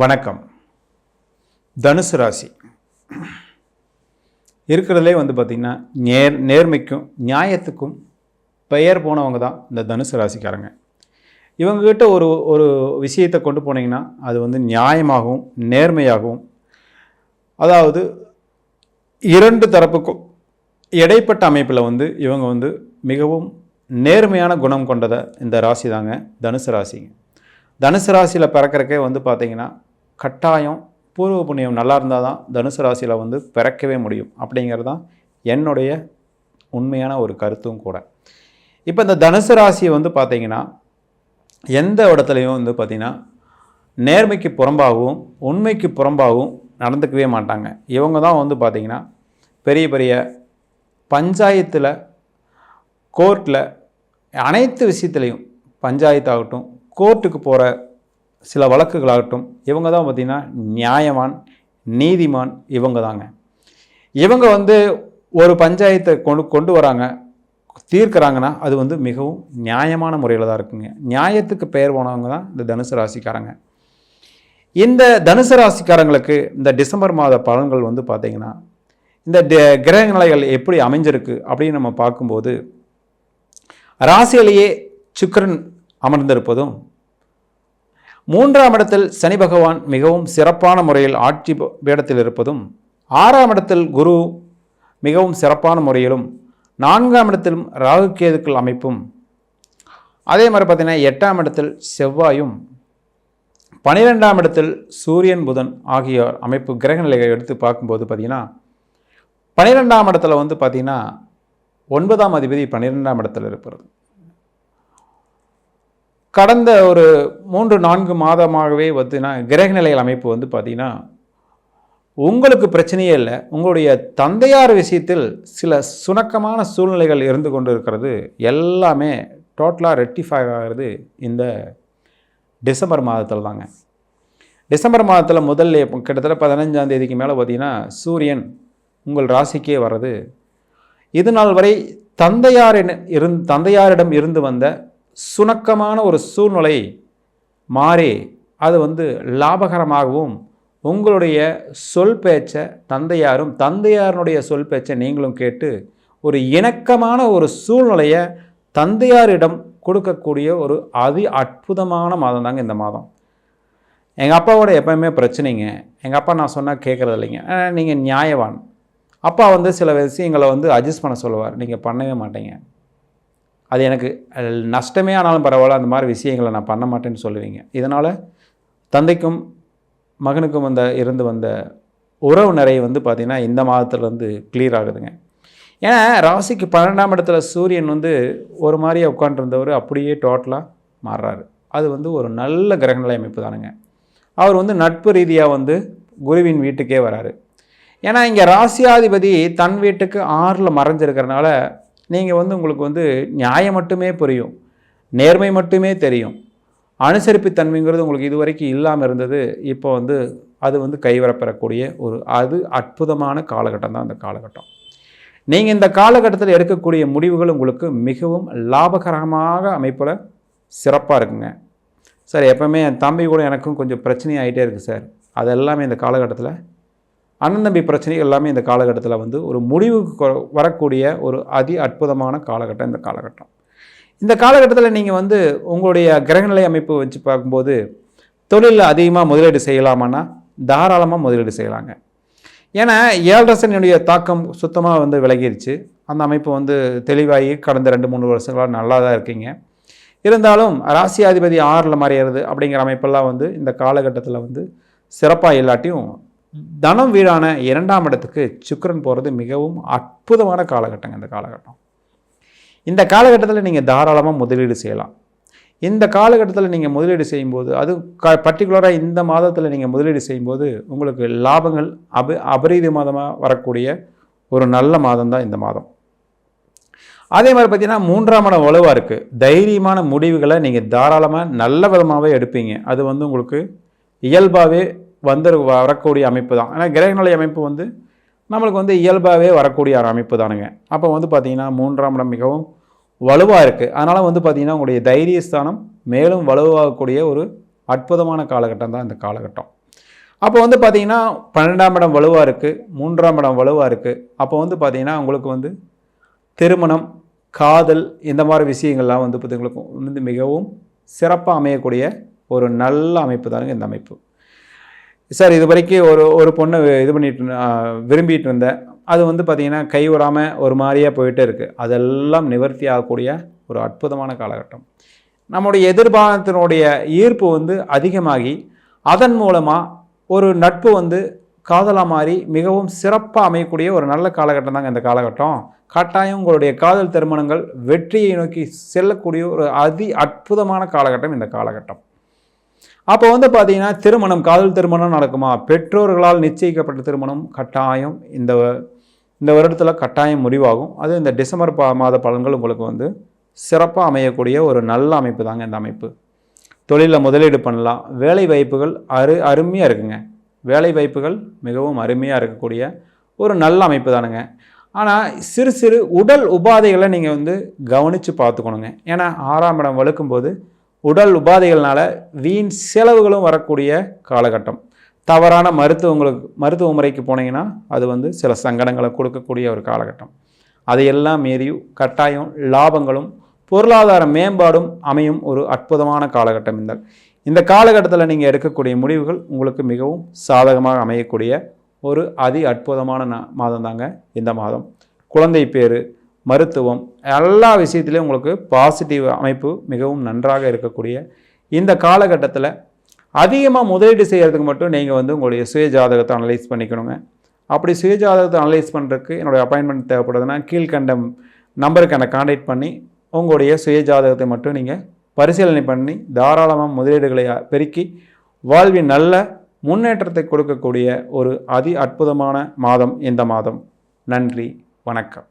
வணக்கம். தனுசு ராசி. இருக்கிறதுலே வந்து பார்த்திங்கன்னா நேர் நேர்மைக்கும் நியாயத்துக்கும் பெயர் போனவங்க தான் இந்த தனுசு ராசிக்காரங்க. இவங்கக்கிட்ட ஒரு ஒரு விஷயத்தை கொண்டு போனீங்கன்னா அது வந்து நியாயமாகவும் நேர்மையாகவும் அதாவது இரண்டு தரப்புக்கும் இடைப்பட்ட அமைப்பில் வந்து இவங்க வந்து மிகவும் நேர்மையான குணம் கொண்டதை இந்த ராசி தாங்க தனுசு ராசிங்க. தனுசு ராசியில் பிறக்கிறக்கே வந்து பார்த்திங்கன்னா கட்டாயம் பூர்வ புண்ணியம் நல்லா இருந்தால் தான் தனுசு ராசியில் வந்து பிறக்கவே முடியும் அப்படிங்கிறது தான் என்னுடைய உண்மையான ஒரு கருத்தும் கூட. இப்போ இந்த தனுசு ராசியை வந்து பார்த்திங்கன்னா எந்த இடத்துலையும் வந்து பார்த்திங்கன்னா நேர்மைக்கு புறம்பாகவும் உண்மைக்கு புறம்பாகவும் நடந்துக்கவே மாட்டாங்க. இவங்க தான் வந்து பார்த்திங்கன்னா பெரிய பெரிய பஞ்சாயத்தில் கோர்ட்டில் அனைத்து விஷயத்துலையும் பஞ்சாயத்தாகட்டும் கோர்ட்டுக்கு போகிற சில வழக்குகளாகட்டும் இவங்க தான் பார்த்திங்கன்னா நியாயமான் நீதிமான் இவங்க தாங்க. இவங்க வந்து ஒரு பஞ்சாயத்தை கொண்டு கொண்டு வராங்க தீர்க்குறாங்கன்னா அது வந்து மிகவும் நியாயமான முறையில் தான் இருக்குங்க. நியாயத்துக்கு பெயர் போனவங்க தான் இந்த தனுசு ராசிக்காரங்க. இந்த தனுசு ராசிக்காரங்களுக்கு இந்த டிசம்பர் மாத பலன்கள் வந்து பார்த்திங்கன்னா இந்த கிரக நிலைகள் எப்படி அமைஞ்சிருக்கு அப்படின்னு நம்ம பார்க்கும்போது ராசியிலேயே சுக்கிரன் அமர்ந்திருப்பதும் மூன்றாம் இடத்தில் சனி பகவான் மிகவும் சிறப்பான முறையில் ஆட்சி பீடத்தில் இருப்பதும் ஆறாம் இடத்தில் குரு மிகவும் சிறப்பான முறையிலும் நான்காம் இடத்திலும் ராகு கேதுக்கள் அமைப்பும் அதே மாதிரி பார்த்திங்கன்னா எட்டாம் இடத்தில் செவ்வாயும் பனிரெண்டாம் இடத்தில் சூரியன் புதன் ஆகியோர் அமைப்பு கிரக நிலைகளை எடுத்து பார்க்கும்போது பார்த்திங்கன்னா பனிரெண்டாம் இடத்துல வந்து பார்த்திங்கன்னா ஒன்பதாம் அதிபதி பன்னிரெண்டாம் இடத்துல இருக்கிறது. கடந்த ஒரு மூன்று நான்கு மாதமாகவே பார்த்தீங்கன்னா கிரக நிலைகள் அமைப்பு வந்து பார்த்திங்கன்னா உங்களுக்கு பிரச்சனையே இல்லை. உங்களுடைய தந்தையார் விஷயத்தில் சில சுணக்கமான சூழ்நிலைகள் இருந்து கொண்டு இருக்கிறது எல்லாமே டோட்டலாக ரெக்டிஃபை ஆகிறது இந்த டிசம்பர் மாதத்தில் தாங்க. டிசம்பர் மாதத்தில் முதல்ல கிட்டத்தட்ட பதினஞ்சாம் தேதிக்கு மேலே பார்த்திங்கன்னா சூரியன் உங்கள் ராசிக்கே வர்றது. இது நாள் வரை தந்தையாரின் இருந் தந்தையாரிடம் இருந்து வந்த சுணக்கமான ஒரு சூழ்நிலை மாறி அது வந்து லாபகரமாகவும் உங்களுடைய சொல் பேச்சை தந்தையாரும் தந்தையாருடைய சொல் பேச்சை நீங்களும் கேட்டு ஒரு இணக்கமான ஒரு சூழ்நிலையை தந்தையாரிடம் கொடுக்கக்கூடிய ஒரு அதி அற்புதமான மாதம் தாங்க இந்த மாதம். எங்கள் அப்பாவோட எப்பயுமே பிரச்சனைங்க. எங்கள் அப்பா நான் சொன்னால் கேட்குறது இல்லைங்க. நீங்கள் நியாயவான். அப்பா வந்து சில விஷயங்களை வந்து அட்ஜஸ்ட் பண்ண சொல்லுவார். நீங்கள் பண்ணவே மாட்டீங்க. அது எனக்கு நஷ்டமே ஆனாலும் பரவாயில்ல அந்த மாதிரி விஷயங்களை நான் பண்ண மாட்டேன்னு சொல்லுவீங்க. இதனால் தந்தைக்கும் மகனுக்கும் வந்த இருந்து வந்த உறவு நிறைய வந்து பார்த்திங்கன்னா இந்த மாதத்துலேருந்து கிளியர் ஆகுதுங்க. ஏன்னா ராசிக்கு பன்னெண்டாம் இடத்துல சூரியன் வந்து ஒரு மாதிரியே உட்காண்டிருந்தவர் அப்படியே டோட்டலாக மாறுறாரு. அது வந்து ஒரு நல்ல கிரகநிலை அமைப்பு தானுங்க. அவர் வந்து நட்பு ரீதியாக வந்து குருவின் வீட்டுக்கே வராரு. ஏன்னா இங்கே ராசியாதிபதி தன் வீட்டுக்கு ஆறில் மறைஞ்சிருக்கிறனால நீங்கள் வந்து உங்களுக்கு வந்து நியாயம் மட்டுமே புரியும். நேர்மை மட்டுமே தெரியும். அனுசரிப்பு தன்மைங்கிறது உங்களுக்கு இது வரைக்கும் இல்லாமல் இருந்தது. இப்போ வந்து அது வந்து கைவரப்பெறக்கூடிய ஒரு அது அற்புதமான காலகட்டம் தான் அந்த காலகட்டம். நீங்கள் இந்த காலகட்டத்தில் எடுக்கக்கூடிய முடிவுகள் உங்களுக்கு மிகவும் லாபகரமாக அமைப்பில் சிறப்பாக இருக்குங்க. சார் எப்போவுமே என் தம்பி கூட எனக்கும் கொஞ்சம் பிரச்சனை ஆகிட்டே இருக்குது சார். அதெல்லாமே இந்த காலகட்டத்தில் அண்ணன் தம்பி பிரச்சனை எல்லாமே இந்த காலகட்டத்தில் வந்து ஒரு முடிவுக்கு வரக்கூடிய ஒரு அதி அற்புதமான காலகட்டம் இந்த காலகட்டம். இந்த காலகட்டத்தில் நீங்கள் வந்து உங்களுடைய கிரகநிலை அமைப்பு வச்சு பார்க்கும்போது தொழிலில் அதிகமாக முதலீடு செய்யலாமான்னா தாராளமாக முதலீடு செய்யலாங்க. ஏன்னா ஏழரசனுடைய தாக்கம் சுத்தமாக வந்து விலகிருச்சு. அந்த அமைப்பு வந்து தெளிவாகி கடந்த ரெண்டு மூணு வருஷங்களாக நல்லா தான் இருக்கீங்க. இருந்தாலும் ராசியாதிபதி ஆறில் மறையிறது அப்படிங்கிற அமைப்பெல்லாம் வந்து இந்த காலகட்டத்தில் வந்து சிறப்பாக இல்லாட்டியும் தனம் வீடான இரண்டாம் இடத்துக்கு சுக்கரன் போகிறது மிகவும் அற்புதமான காலகட்டங்க இந்த காலகட்டம். இந்த காலகட்டத்தில் நீங்கள் தாராளமாக முதலீடு செய்யலாம். இந்த காலகட்டத்தில் நீங்கள் முதலீடு செய்யும்போது அது க பர்டிகுலராக இந்த மாதத்தில் நீங்கள் முதலீடு செய்யும்போது உங்களுக்கு லாபங்கள் அப அபரிதமாதமாக வரக்கூடிய ஒரு நல்ல மாதம் தான் இந்த மாதம். அதே மாதிரி பார்த்தீங்கன்னா மூன்றாம் இடம் வலுவாக இருக்குது தைரியமான முடிவுகளை நீங்கள் தாராளமாக நல்ல விதமாகவே எடுப்பீங்க. அது வந்து உங்களுக்கு இயல்பாகவே வந்து வரக்கூடிய அமைப்பு தான் ஏன்னா கிரகநிலை அமைப்பு வந்து நம்மளுக்கு வந்து இயல்பாகவே வரக்கூடிய ஒரு அமைப்பு தானுங்க அப்போ வந்து பார்த்திங்கன்னா மூன்றாம் இடம் மிகவும் வலுவாக இருக்குது அதனால் வந்து பார்த்தீங்கன்னா உங்களுடைய தைரியஸ்தானம் மேலும் வலுவாகக்கூடிய ஒரு அற்புதமான காலகட்டம் தான் இந்த காலகட்டம். அப்போ வந்து பார்த்தீங்கன்னா பன்னெண்டாம் இடம் வலுவாக இருக்குது மூன்றாம் இடம் வலுவாக இருக்குது அப்போ வந்து பார்த்திங்கன்னா உங்களுக்கு வந்து திருமணம் காதல் இந்த மாதிரி விஷயங்கள்லாம் வந்து பார்த்திங்களுக்கு வந்து மிகவும் சிறப்பாக அமையக்கூடிய ஒரு நல்ல அமைப்பு தானுங்க இந்த அமைப்பு. சார் இது வரைக்கும் ஒரு ஒரு பொண்ணை இது பண்ணிட்டு விரும்பிட்டு இருந்தேன் அது வந்து பார்த்திங்கன்னா கைவிடாமல் ஒரு மாதிரியாக போயிட்டே இருக்குது அதெல்லாம் நிவர்த்தி ஆகக்கூடிய ஒரு அற்புதமான காலகட்டம். நம்முடைய எதிர்பாரத்தினுடைய ஈர்ப்பு வந்து அதிகமாகி அதன் மூலமாக ஒரு நட்பு வந்து காதலாக மாறி மிகவும் சிறப்பாக அமையக்கூடிய ஒரு நல்ல காலகட்டம் தாங்க இந்த காலகட்டம். கட்டாயம் உங்களுடைய காதல் திருமணங்கள் வெற்றியை நோக்கி செல்லக்கூடிய ஒரு அதி அற்புதமான காலகட்டம் இந்த காலகட்டம். அப்போ வந்து பார்த்தீங்கன்னா திருமணம் காதல் திருமணம் நடக்குமா? பெற்றோர்களால் நிச்சயிக்கப்பட்ட திருமணம் கட்டாயம். இந்த இந்த வருடத்தில் கட்டாயம் முடிவாகும். அது இந்த டிசம்பர் பா மாத பலன்கள் உங்களுக்கு வந்து சிறப்பாக அமையக்கூடிய ஒரு நல்ல அமைப்பு தாங்க இந்த அமைப்பு. தொழிலில் முதலீடு பண்ணலாம். வேலை வாய்ப்புகள் அரு அருமையாக இருக்குங்க. வேலை வாய்ப்புகள் மிகவும் அருமையாக இருக்கக்கூடிய ஒரு நல்ல அமைப்பு தானுங்க. ஆனால் சிறு சிறு உடல் உபாதைகளை நீங்கள் வந்து கவனித்து பார்த்துக்கணுங்க. ஏன்னா ஆறாம் இடம் வழுக்கும்போது உடல் உபாதைகள்னால வீண் செலவுகளும் வரக்கூடிய காலகட்டம். தவறான மருத்துவங்களுக்கு மருத்துவ முறைக்கு போனீங்கன்னா அது வந்து சில சங்கடங்களை கொடுக்கக்கூடிய ஒரு காலகட்டம். அதையெல்லாம் மீறி கட்டாயம் லாபங்களும் பொருளாதார மேம்பாடும் அமையும் ஒரு அற்புதமான காலகட்டம் இந்த. இந்த காலகட்டத்தில் நீங்கள் எடுக்கக்கூடிய முடிவுகள் உங்களுக்கு மிகவும் சாதகமாக அமையக்கூடிய ஒரு அதி அற்புதமான நா- மாதம் தாங்க இந்த மாதம். குழந்தை பேர் மருத்துவம் எல்லா விஷயத்துலையும் உங்களுக்கு பாசிட்டிவ் அமைப்பு மிகவும் நன்றாக இருக்கக்கூடிய இந்த காலகட்டத்தில் அதிகமாக முதலீடு செய்கிறதுக்கு மட்டும் நீங்கள் வந்து உங்களுடைய சுய ஜாதகத்தை அனலைஸ் பண்ணிக்கணுங்க. அப்படி சுய ஜாதகத்தை அனலைஸ் பண்ணுறதுக்கு என்னுடைய அப்பாயின்மெண்ட் தேவைப்படுதுன்னா கீழ்கண்டம் நம்பருக்கு என்னை காண்டாக்ட் பண்ணி உங்களுடைய சுய ஜாதகத்தை மட்டும் நீங்கள் பரிசீலனை பண்ணி தாராளமாக முதலீடுகளை பெருக்கி வாழ்வின் நல்ல முன்னேற்றத்தை கொடுக்கக்கூடிய ஒரு அதி அற்புதமான மாதம் இந்த மாதம். நன்றி வணக்கம்.